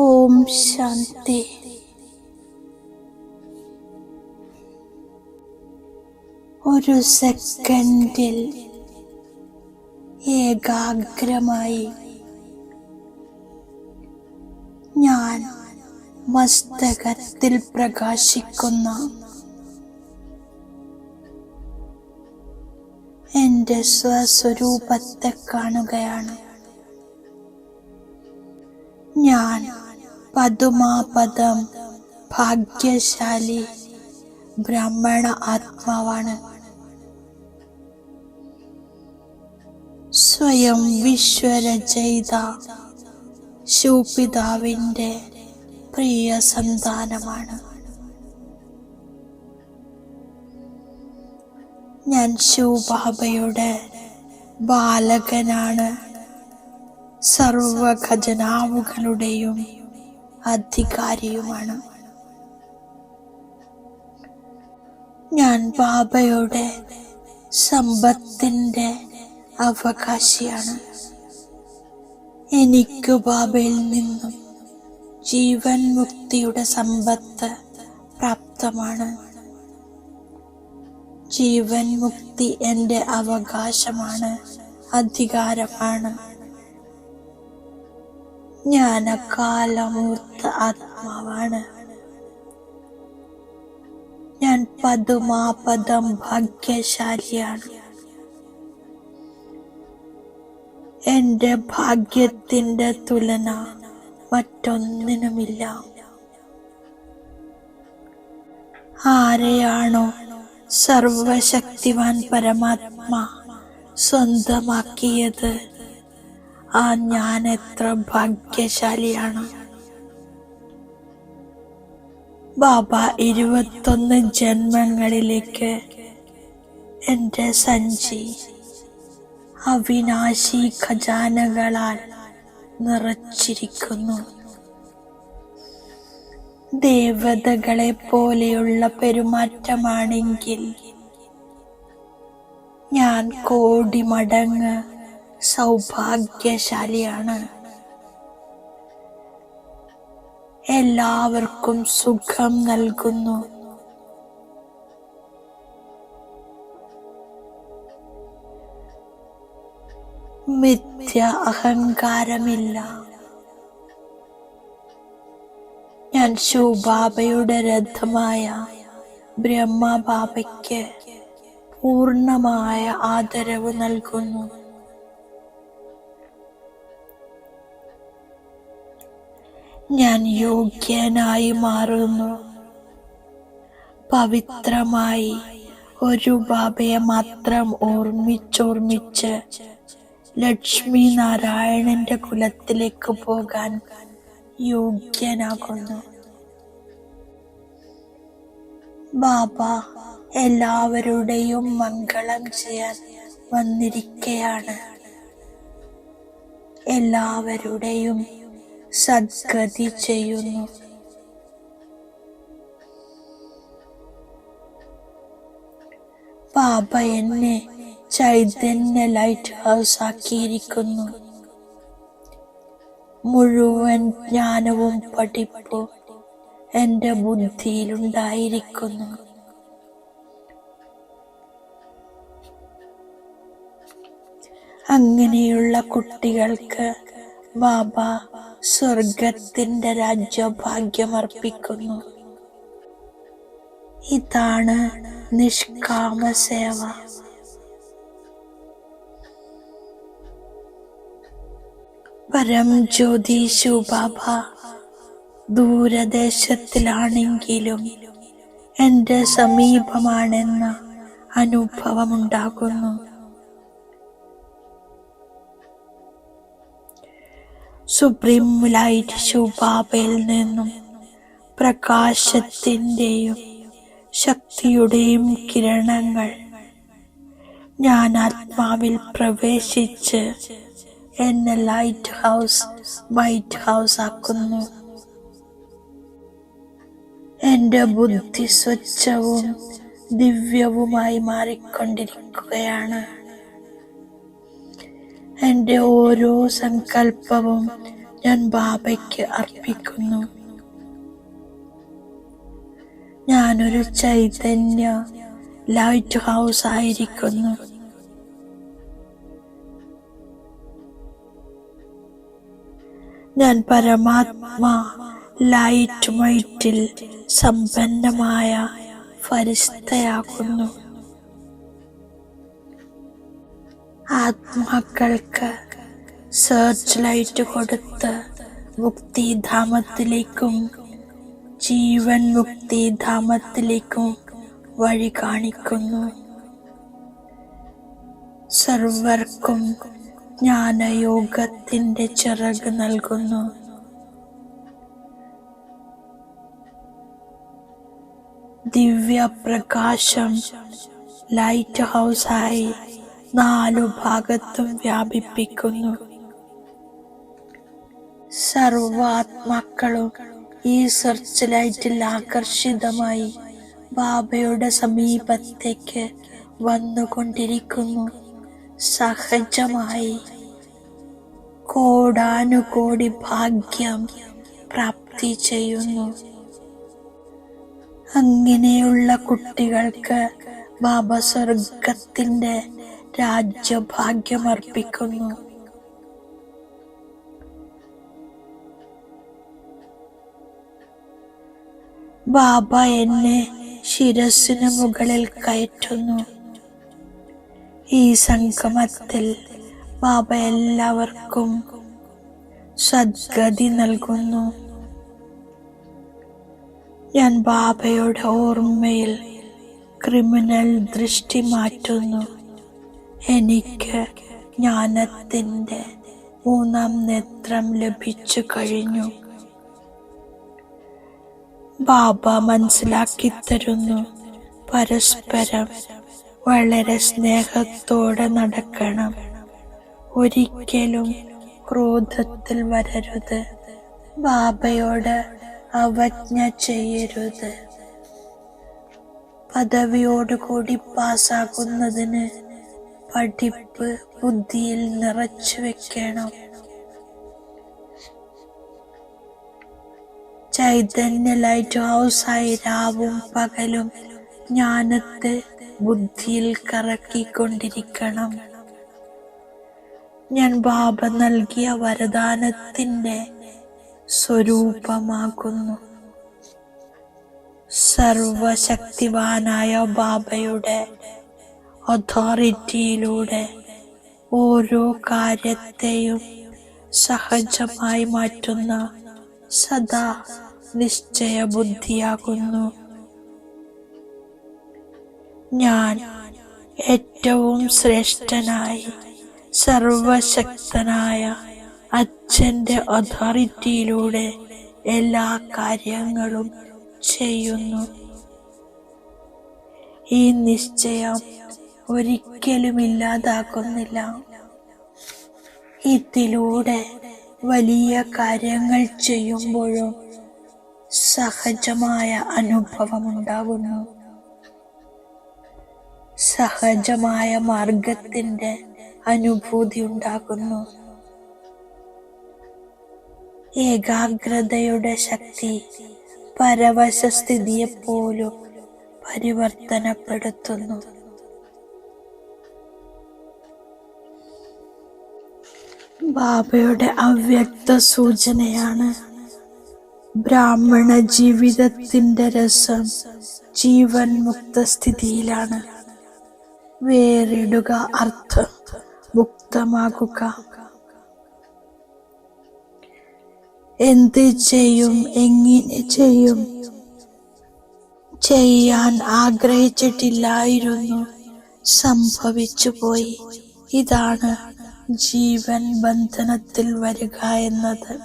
ഓം ശാന്തി. ഒരു സെക്കൻഡിൽ ഏകാഗ്രമായി ഞാൻ മസ്തകത്തിൽ പ്രകാശിക്കുന്ന എന്റെ സ്വസ്വരൂപത്തെ കാണുകയാണ്. ഞാൻ പദുമാപദം ഭാഗ്യശാലി ബ്രാഹ്മണ ആത്മാവാണ്. സ്വയം വിശ്വരചയിത ശൂപിതാവിന്റെ പ്രിയ സന്താനമാണ്. ഞാൻ ശിവബാബയുടെ ബാലകനാണ്. സർവ ഖജനാവുകളുടെയും അധികാരിയുമാണ്. ഞാൻ ബാബയുടെ സമ്പത്തിന്റെ അവകാശിയാണ്. എനിക്ക് ബാബയിൽ നിന്നും ജീവൻ മുക്തിയുടെ സമ്പത്ത് പ്രാപ്തമാണ്. ജീവൻ മുക്തി എന്റെ അവകാശമാണ് അധികാരമാണ്. ഞാൻ അകാലമൂർത്ത ആത്മാവാണ്. ഞാൻ പതുമാപദം ഭാഗ്യശാലിയാണ്. എന്റെ ഭാഗ്യത്തിന്റെ തുലന മറ്റൊന്നിനുമില്ല. ആരെയാണോ സർവശക്തിവാൻ പരമാത്മാ സ്വന്തമാക്കിയത് ആ ഞാൻ എത്ര ഭാഗ്യശാലിയാണ്. ബാബ ഇരുപത്തൊന്ന് ജന്മങ്ങളിലേക്ക് എന്റെ സഞ്ചി അവിനാശി ഖജാനകളാൽ നിറച്ചിരിക്കുന്നു. ദേവതകളെ പോലെയുള്ള പെരുമാറ്റമാണെങ്കിൽ ഞാൻ കോടി മടങ്ങ് സൗഭാഗ്യശാലിയാണ്. എല്ലാവർക്കും സുഖം നൽകുന്നു. മിഥ്യ അഹങ്കാരമില്ല. ഞാൻ ശിവബാബയുടെ രഥമായ ബ്രഹ്മബാബയ്ക്ക് പൂർണമായ ആദരവ് നൽകുന്നു. ഞാൻ യോഗ്യനായി മാറുന്നു. പവിത്രമായി ഒരു ബാബയെ മാത്രം ഓർമ്മിച്ചോർമ്മിച്ച് ലക്ഷ്മി നാരായണന്റെ കുലത്തിലേക്ക് പോകാൻ യോഗ്യനാകുന്നു. ബാബ എല്ലാവരുടെയും മംഗളം ചെയ്യാൻ വന്നിരിക്കയാണ്. എല്ലാവരുടെയും സദ്ഗതി ചെയ്യുന്നു. പാപ എന്നെ ചൈതന്യ ലൈറ്റ് ഹൗസ് ആക്കിയിരിക്കുന്നു മുഴുവൻ ജ്ഞാനവും പഠിപ്പും എന്റെ ബുദ്ധിയിലുണ്ടായിരിക്കുന്നു. അങ്ങനെയുള്ള കുട്ടികൾക്ക് ബാബ സ്വർഗത്തിന്റെ രാജ്യഭാഗ്യം അർപ്പിക്കുന്നു ഇതാണ് നിഷ്കാമ സേവ പരം ജ്യോതി ശുബാബ ദൂരദേശത്തിലാണെങ്കിലും എന്റെ സമീപമാണെന്ന അനുഭവമുണ്ടാകുന്നു. സുപ്രീം ലൈറ്റ് ശുബാബയിൽ നിന്നും പ്രകാശത്തിന്റെയും ശക്തിയുടെയും കിരണങ്ങൾ ഞാൻ ആത്മാവിൽ പ്രവേശിച്ച് എന്നെ ലൈറ്റ് ഹൗസ് വൈറ്റ് ഹൗസ് ആക്കുന്നു. എന്റെ ബുദ്ധി സ്വച്ഛവും ദിവ്യവുമായി മാറിക്കൊണ്ടിരിക്കുകയാണ്. എന്റെ ഓരോ സങ്കല്പവും ഞാൻ ബാബയ്ക്ക് അർപ്പിക്കുന്നു. ഞാനൊരു ചൈതന്യ ലൈറ്റ് ഹൗസ് ആയിരിക്കുന്നു. ഞാൻ പരമാത്മാ ലൈറ്റ് മൈറ്റിൽ സമ്പന്നമായ ഫരിസ്തയാകുന്നു. ആത്മാക്കൾക്ക് സെർച്ച് ലൈറ്റ് കൊടുത്ത് മുക്തിധാമത്തിലേക്കും ജീവൻ മുക്തിധാമത്തിലേക്കും വഴി കാണിക്കുന്നു. സർവർക്കും ജ്ഞാനയോഗത്തിന്റെ ചിറക് നൽകുന്നു. ദിവ്യ പ്രകാശം ലൈറ്റ് ഹൗസായി നാലു ഭാഗത്തും വ്യാപിപ്പിക്കുന്നു. സർവാത്മാക്കളും ഈ സെർച്ച് ലൈറ്റിൽ ആകർഷിതമായി ബാബയുടെ സമീപത്തേക്ക് വന്നുകൊണ്ടിരിക്കുന്നു. സഹജമായി കോടാനുകോടി ഭാഗ്യം പ്രാപ്തി ചെയ്യുന്നു. അങ്ങനെയുള്ള കുട്ടികൾക്ക് ബാബ സ്വർഗത്തിന്റെ രാജ്യഭാഗ്യം അർപ്പിക്കുന്നു ബാബ എന്നെ ശിരസിന് മുകളിൽ കയറ്റുന്നു. ഈ സംഗമത്തിൽ ബാബ എല്ലാവർക്കും സദ്ഗതി നൽകുന്നു. ഞാൻ ബാബയുടെ ഓർമ്മയിൽ ക്രിമിനൽ ദൃഷ്ടി മാറ്റുന്നു. എനിക്ക് ജ്ഞാനത്തിന്റെ മൂന്നാം നേത്രം ലഭിച്ചു കഴിഞ്ഞു. ബാബ മനസ്സിലാക്കി തരുന്നു. പരസ്പരം വളരെ സ്നേഹത്തോടെ നടക്കണം. ഒരിക്കലും ക്രോധത്തിൽ വരരുത്. ബാബയോട് അവജ്ഞ ചെയ്യരുത്. പദവിയോടുകൂടി പാസ്സാകുന്നതിന് പഠിപ്പ് ബുദ്ധിയിൽ നിറച്ചു വെക്കണം. ചൈതന്യ ലൈറ്റ് ഹൗസായി രാവും പകലും ജ്ഞാനത്തെ ബുദ്ധിയിൽ കറക്കിക്കൊണ്ടിരിക്കണം. ഞാൻ ബാബ നൽകിയ വരദാനത്തിന്റെ സ്വരൂപമാകുന്നു. സർവശക്തിവാനായ ബാബയുടെ അതോറിറ്റിയിലൂടെ ഓരോ കാര്യത്തെയും സഹജമായി മാറ്റുന്ന സദാ നിശ്ചയ ബുദ്ധിയാകുന്നു ഞാൻ ഏറ്റവും ശ്രേഷ്ഠനായി സർവശക്തനായ അച്ഛന്റെ അതോറിറ്റിയിലൂടെ എല്ലാ കാര്യങ്ങളും ചെയ്യുന്നു. ഈ നിശ്ചയം ഒരിക്കലും ഇല്ലാതാക്കുന്നില്ല ഇതിലൂടെ വലിയ കാര്യങ്ങൾ ചെയ്യുമ്പോഴും സഹജമായ അനുഭവം ഉണ്ടാകുന്നു സഹജമായ മാർഗത്തിന്റെ അനുഭൂതി ഉണ്ടാകുന്നു. ഏകാഗ്രതയുടെ ശക്തി പരവശസ്ഥിതിയെപ്പോലും പരിവർത്തനപ്പെടുത്തുന്നു. ബാബയുടെ അവ്യക്ത സൂചനയാണ്. ബ്രാഹ്മണ ജീവിതത്തിന്റെ രസം ജീവൻ മുക്ത സ്ഥിതിയിലാണ്. വേറിടുക അർത്ഥം മുക്തമാകുക. എന്ത് ചെയ്യും എങ്ങനെ ചെയ്യും? ചെയ്യാൻ ആഗ്രഹിച്ചിട്ടില്ലായിരുന്നു സംഭവിച്ചു പോയി ഇതാണ് ജീവൻ ബന്ധനത്തിൽ വരിക എന്നത്.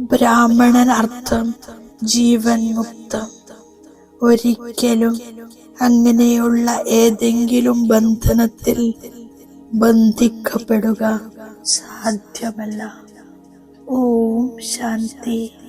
ബ്രാഹ്മണൻ അർത്ഥം ജീവൻ മുക്തം. ഒരിക്കലും അങ്ങനെയുള്ള ഏതെങ്കിലും ബന്ധനത്തിൽ ബന്ധിക്കപ്പെടുക സാധ്യമല്ല. ഓം ശാന്തി.